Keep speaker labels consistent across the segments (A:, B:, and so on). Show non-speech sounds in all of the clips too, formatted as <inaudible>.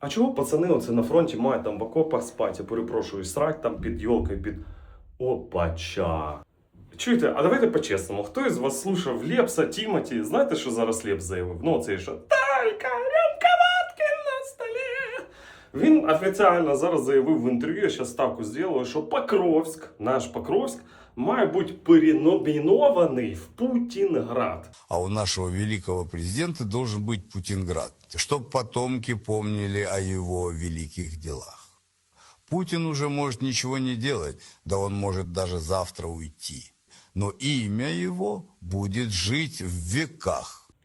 A: А чого пацани оце на фронті мають там в окопах спати, я перепрошую, срать там під йолкою, під опача. Чуєте, а давайте по-чесному, хто із вас слушав Лепса, Тімоті? Знаєте, що зараз Лепс заявив? Ну, це що? Талька, рюмка водки на столі. Він офіційно зараз заявив в інтерв'ю, я зараз ставку зробив, що Покровськ, наш Покровськ, має бути переномінований в Путінград.
B: А у нашего великого президента должен быть Путинград, чтобы потомки помнили о его великих делах. Путин уже может ничего не делать, да он может даже завтра уйти. Но имя его будет жить в веках.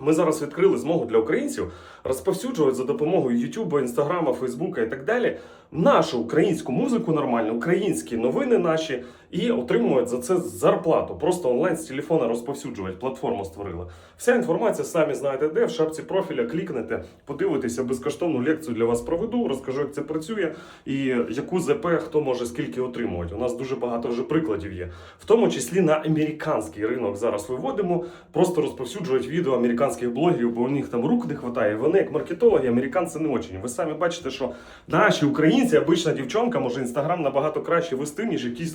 A: ми зараз відкрили змогу для українців розповсюджувати за допомогою Ютуба, Інстаграма, Фейсбука і так далі нашу українську музику нормальну, українські новини наші і отримують за це зарплату. Просто онлайн з телефона розповсюджувати. Платформу створили. Вся інформація самі знаєте, де в шапці профіля клікнете, подивитеся безкоштовну лекцію для вас проведу, розкажу, як це працює і яку ЗП хто може скільки отримувати. У нас дуже багато вже прикладів є, в тому числі на американський ринок зараз виводимо. Просто розповсюджують відео американських блогерів, бо у них там рук не вистачає. Вони як маркетологи, американці не очень. Ви самі бачите, що наші українці, обична дівчонка, може інстаграм набагато краще вести, ніж якийсь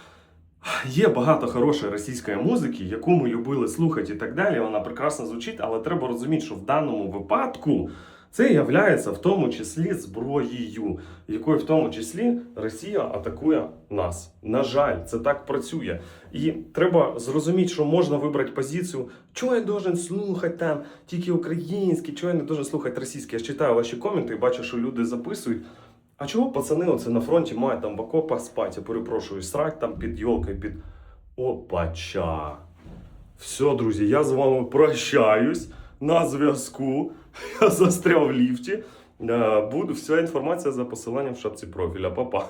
A: Є багато хорошої російської музики, яку ми любили слухати і так далі. Вона прекрасно звучить, але треба розуміти, що в даному випадку це є в тому числі зброєю, якою в тому числі Росія атакує нас. На жаль, це так працює. І треба зрозуміти, що можна вибрати позицію, чого я должен слухати там тільки українське, чого я не должен слухати російське. Я читаю ваші коменти і бачу, що люди записують. А чого пацани оце на фронті мають там в окопах спати, я перепрошую, срать там під йолкою, під опача. Все, друзі, я з вами прощаюсь на зв'язку. <laughs> Я застряв в ліфті. Е, Буду вся інформація за посиланням в шапці профіля. Па-па.